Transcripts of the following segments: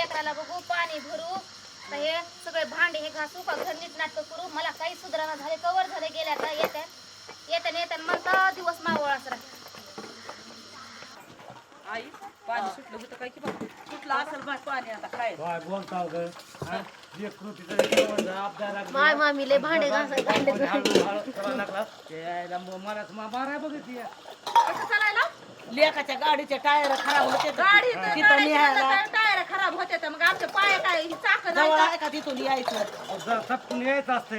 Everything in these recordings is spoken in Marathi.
लेकराला बघू पाणी भरू हे सगळे भांडे हे घासू का घर नीट नाटक करू मला काही सुधारणा झाले कवर झाले गेल्या तर येत्या येत्या येत्या म्हणता दिवस मावळ असं आई पाणी सुटलं होतं काय की सुटलं असेल पाणी आता काय हा? माय मामी लय भांडे घासाय भांडे हळू- हळू करायला लागला. ते यायला मग मला तर मा- बारा बघितली आहे. कसं चालायला लेकाच्या गाडीचे टायर खराब होते गाडी खराब होते तर मग आमचे पाय काय ही चाक जवळ आहे का तिथून यायचं?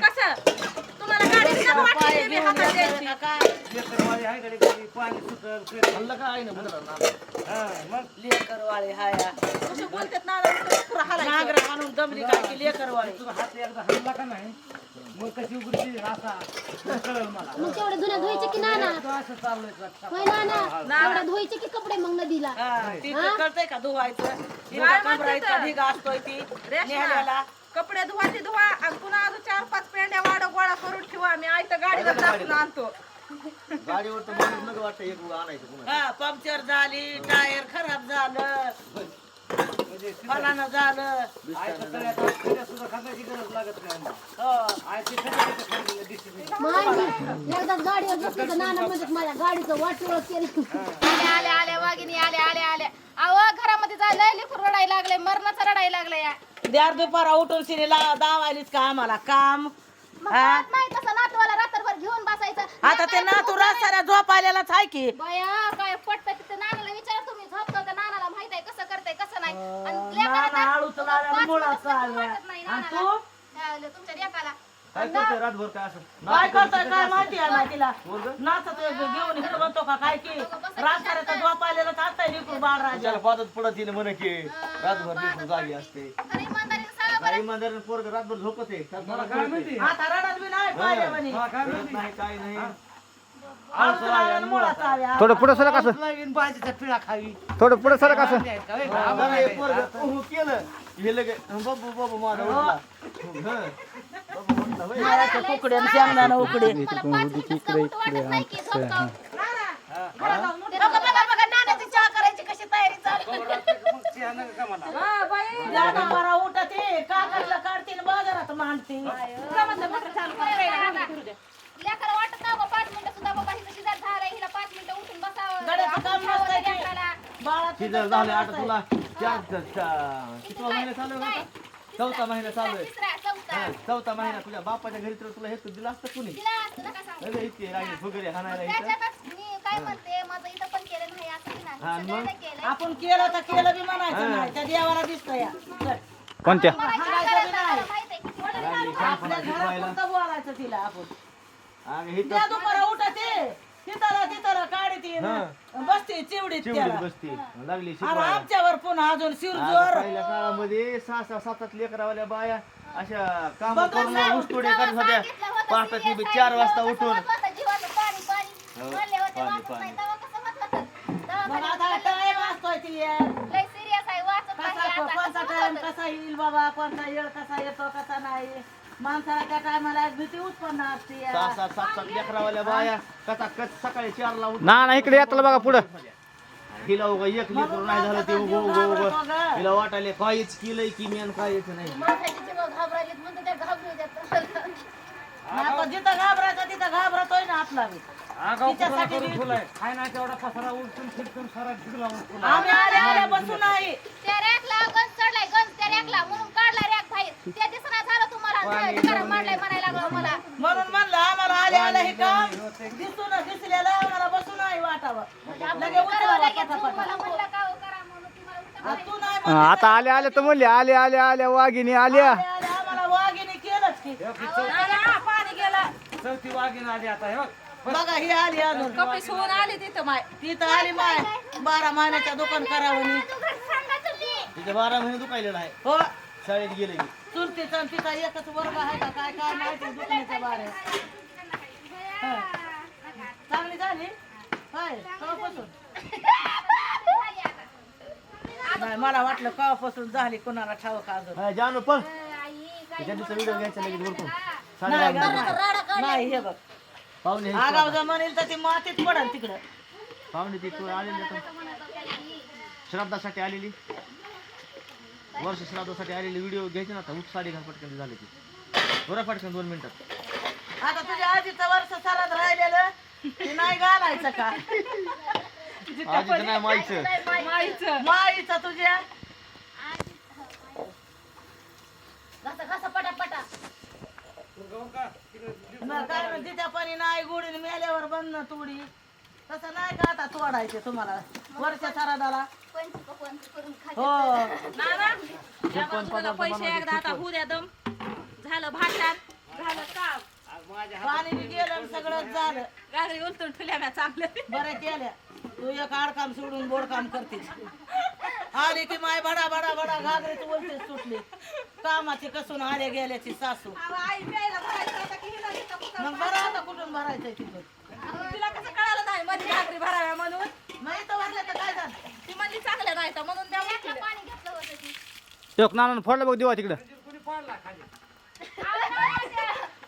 कसं? तुम्हाला गाडी नको वाटली मी हातात द्यायची. लेकरवाली आहे गाडी गाडी पाणी सुटल फिरल. हा, मग? लेकरवाळे हाया कशी बोलतात ना नागर आणून दमली काय की लेकरवाळे? तुझा हात एकदा हल्ला का नाही? मग कशी उघडची असा. मग कळलं मला. मग तेवढे धुण्या धुवायचे की नाना? तो असं चाललंय का? होय नाना? एवढ्या धुवायचे की कपडे मग नदीला? हा, ती तर कळतंय का धुवायचं? ढिगा असतोय ती नेहल्याला कपडे धुवायचे धुवा आणि पुन्हा अजून चार पाच पेंड्या वाडा गोळा करून ठेवा. मी आई तर गाडीवर टाकून आणतो. गाडीवर तर म्हणून नको वाटतं एक आणायचं पुन्हा. हा पंक्चर झाली टायर खराब झालं. फलानं झालं. हो. एकदा गाडीवर बसली तर नाना माझ्या गाडीचं वाटोळ केलं आल्या आल्या आल्या वाघिनी आल्या आल्या आल्या अहो घरामध्ये जायला लेकरू रडायला लागले मरणाचं रडायला लागलं या द्यार दुपारा उठून दावायलीच का आम्हाला काम मग हा? कळत नाही तसं नातवाला रात्रभर घेऊन बसायचं आता ते नातू साऱ्या झोपायलाच आहे की बया काय पटतं तिथं पाच मुळाचं नाही आणि. तू? त्या तुमच्या लेकाला? काय करतोय रातभर काय असं? काय करतोय काय माहिती आहे ना तिला नाचत घेऊन हिरो म्हणतो का काय की? रात झोपायला चालतंय निकून बाळ राजा त्याला पादत पडत येईल म्हणे की रातभर दिवस जागी असते. तरी इमानदारीने सांगा बरं. काही इमानदारीने पोरग रातभर झोपत आहे. त्यात मला काय कळतंय. माहिती? आता रडत बी नाही पाहिजे म्हणे हा, काय कळत माहिती? नाही काय नाही. थोडं पुढे सरक असं? लागेल भाजीचा पिळा खावी. थोडं पुढे सरक असं? नाही का, होय? जरा हे पोरगं उहू केलं. हे लगे बाबू बाबू माझा हं. आणि उकडे. उठू झाले? आता तुला चार कितवा महिना चालू आहे आता? चौथा महिना चालू आहे. तिसरा, चौथा. हा, चौथा महिना तुझ्या बापाच्या घरी तर तुला हे दिलं असतं कुणी. अरे राहिले वगैरे हाणायला इथं. त्याच्यातच मी काय म्हणते माझं इथं पण केलं नाही असं नाही. हा, सगळ्यांना मग? केलंय. आपण केलं तर केलं बी म्हणायचं नाही. त्या देवाला दिसतं या. चल. कोणत्या? आपल्या शहाणपणा घरात. फक्त बोलायचं तिला आपण. अगं दुपारा उठते तिथं तिथं काढते बसते चिवडीत चिवडीत त्याला. बसती. लागली आणि शिकवायला. आमच्यावर पुन्हा अजून आता शिरजोर पहिल्या काळामध्ये सहा लेकरावाल्या बाया अशा काम करून करत होत्या. serious ती चार वाजता उठून. हो, मग आता टाइम असतोय ती. कसा टाइम? कसा येईल बाबा? कोणता येळ कसा येतो कसा नाही? माणसाला त्या टायमाला भीती उत्पन्न असते सहा सात सात सात लेकरावाल्या बाया. कथा कच सकाळी चारला उठून ना ना इकडे येतलं बघा पुढं. हिला उगा एक लेकर नाही झालं ते उगं उगं उगं. हिला वाटायला काहीच केलंय की मी आणि काहीच नाही. माणसाची जीव घाबरायलीत म्हणतो त्या घाबरू देतात आपण जिथं घाबरायचं तिथं घाबरतोय ना आपला बी. आगाऊ तिच्यासाठी कुणाला करून बी- ठेवलाय. खाय ना तेवढा पसारा उलटून फिरतून सारा ढिगला उलटून. आम्ही आले आले बसून नाही त्या रॅकला गंज चढलाय गंज त्या रॅकला म्हणून काढला रॅक बाहेर त्या दिसना झालं तुम्हाला दुकानात मांडलाय म्हणायला लागलं मला म्हणून म्हणलं आम्हाला आले आले हे काम दिसून दिसलेलं आम्हाला बसून लगेच. मला म्हणलं का हो करा म्हणून तुम्हाला उठता आ, तू नाही आता आले आले तर म्हणले आले आले आल्या वाघिणी आल्या. आले आले आम्हाला वाघिणी केलंच की. पाणी गेलं. चौथी वाघीण आली आता हे बघ. बघा ही आली अजून. कपडे शिवून आली तिथं माय. तिथं आली माय. बारा महिन्याच्या दुकान करावं सांगा तुम्ही तिथे बारा महिने दुखायलेलं आहे. हो. शाळेत गेले की चुलतीचा आणि तिचा एकच वर्ग आहे का? काय काय माहिती दुकानाच्या बारे. चांगली झाली? नाही मला वाटलं कवापासून झाली कोणाला ठावं का अजून. हा, जानू पण त्याच्या दिवसा व्हिडिओ घ्यायचा लगेच नाही हे बघ. पाहुणे हे आगाव जर म्हणेल तर ती मातीत पडल तिकडं. पाहुणे ती तू आलेली आता श्राद्धासाठी आलेली. वर्ष श्राद्धासाठी आलेले व्हिडिओ घ्यायचे ना आता उठ साडी घाल पटकन झाले की बरं पटकन दोन मिनिटात. आता तुझ्या आजीचं वर्ष सरात राहिलेलं. ते नाही घालायचं का? आजीचं नाही माईचं माईचं माईचं तुझ्या? न काय म्हणते पाणी नाही गुढीने मेल्यावर बंद तोडी. तसं नाही का आता तोडायचे तुम्हाला? वर्ष सरादाला? पंच पंच करून खा हो. नाना या बाजूला पैसे एकदा आता होऊ द्या दम. झालं भाषण झालं काम. पाणी बी गेलं आणि सगळंच झालं. गाडी उलटून ठेवल्या म्या चांगल्या. बरं केल्या. तू एक आडकाम सोडून बोडकाम करतेस. आली की माय बडा बडा बडा घागरीच बोलतेस सुटली. कामाची कसून आले गेल्याची सासू. अहो, आई प्यायला भरायचं होतं की हिला इथं कुठं? मग बरं आता कुठून भरायचंय तिथं? तिला कसं कळालं नाही मध्ये भाकरी भराव्या म्हणून. नाही तर भरलं तर काय झालं? ती म्हणली चांगल्या नाही तर म्हणून द्या त्यातलं पाणी घेतलं होतं ती. एक नानानं फोडलं बघ दिवा तिकडं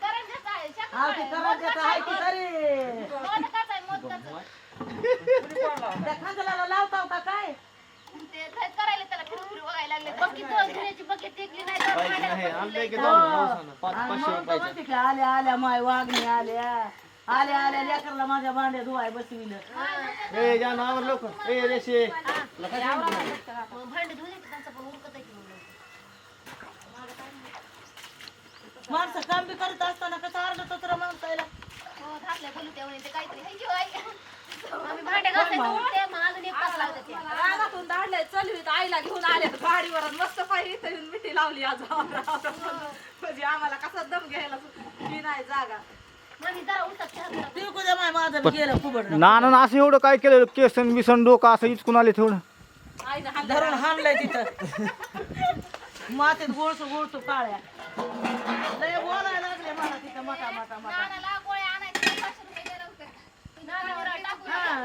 करंजाचं आहे, शाखा हा ती करायचं आहे की तरी आहे, लावताव का काय ते काय करायला त्याला फिरू फिरू बघायला लागले बकेट टेकली नाही तर पाण्याला पाच आणि पाचशे मग तर म्हणते की आल्या आल्या माय वागणी आल्या आल्या आल्या लेकरला माझ्या भांड्या धुवाय बसविलं ए लवकर ए रेशे भांडे त्यांचं पण उरकत आहे की माणसं काम बी करत असताना कसं अर्ध तर माणसायला घासल्या बोलू त्यामुळे ते काहीतरी. हाय की बाई. आम्ही भांडे घासायचं. उठते, मग अजून एक तास लावते ते. रानातून दाढलंय चलवीत आईला घेऊन आले गाडीवर आणि मस्त पाहिजे इथं येऊन मिठी लावली आज. म्हणजे आम्हाला कसा दम घ्यायला ही नाही जागा. मग मी जरा उठत चहा करा. ती कुठे माय माझं बी गेलं फुबड? नानानं असं एवढं काय केलं? केसन बिसन डोकं असं इचकून आले तेवढं. आईनं हात धरून हाणलंय तिथं. मातीत गोळसू गोळसू काळ्या. लय बोलायला लागले मला तिथं. मटा मटा मटा. नानाला गोळ्या आणायच्या पाचशे रुपये दिले होते. नानावर टाकून हा. तेच म्हणलं. हजार रुपयाच्या नानाला गोळ्या आणायच्या का? गेला माझा पायला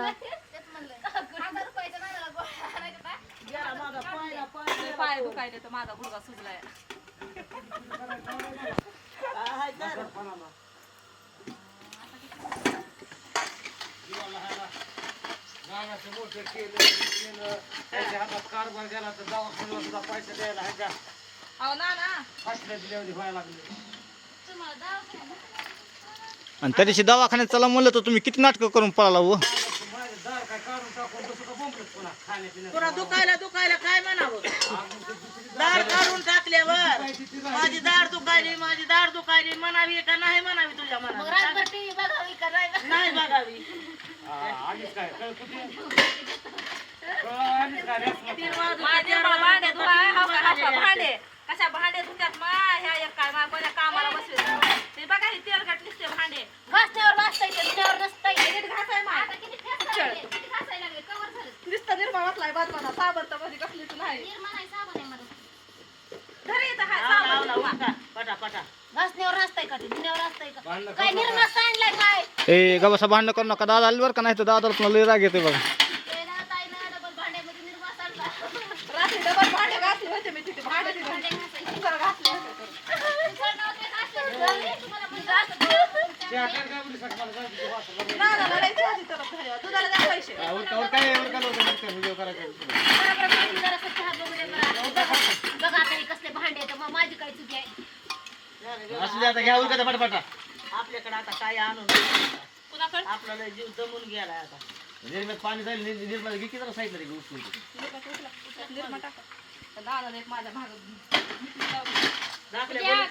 पाय दुखायले तर माझा गुडगा सुजलाय. काय केलं त्याच्या हातात कारभार गेला तर दवाखान्याला सुद्धा पैसे द्यायला ह्याच्या अहो ना ना फाटल्या दिल्यावर व्हायला लागले आणि त्या दिवशी दवाखान्यात चला म्हणलं तर तुम्ही किती नाटकं करून पळाला हो माझे दार काय काढून टाकून तसं का बोंबलत पुन्हा दुखायला दुखायला काय म्हणावं? दाढ काढून टाकल्यावर माझी दाढ दुखायली माझी दाढ दुखायली म्हणावी का नाही म्हणावी तुझ्या मग मनात? रातभर टीव्ही बघावी का नाही? बघावी. तीन वाजून धुवाय हाव का हाव का भांडे. भांडे कशा भांडे धुत्यात मा ह्या एक काय मा कोण्या कामाला बसले ते बघा हे तेलकट निसते भांडे घासण्यावर वाचता येते धुण्यावर नसता येते. नीट घासाय मा आता किती फेस लागले, किती घासायला लागले, कवर झालं. नुसतं निर्मळ वाटलाय बातमाना साबण तर मध्ये कसलीच नाही निर्मा नाही, साबण आहे मला. घरी येतं हाय लावला, साबण लावला, उठा, पटा. पटा घासण्यावर असतंय का? ते? धुण्यावर असतंय का? भांडणं काय करू निर्मा सांडलाय काय? ए गबासा भांडणं करू नका. दादा आली बरं का? नाही तर दादाला पुन्हा लय राग येते बघा. ते ना ताईनं डबल भांड्यामध्ये निर्मा सांडला रात्री डबल भांडे घासले होते मी तिथे. भांडे तिथे. भांडे घासायचे. कुकर घासले होते तर. तुझं नाव ते घासलं होतं. तुम्हाला म्हणलं असं करा. त्या काय काय बोलू शकतो मला जायचं ते वाचलं. असू दे आता घ्या उरकत पटपटा. आपल्याकडे आता काय आणून आपल्याला जीव जमून गेलाय आता. निर्मित पाणी झालं नि- घे की जरा सांगितलं रे उचलून दादा एक भाग दाखल्या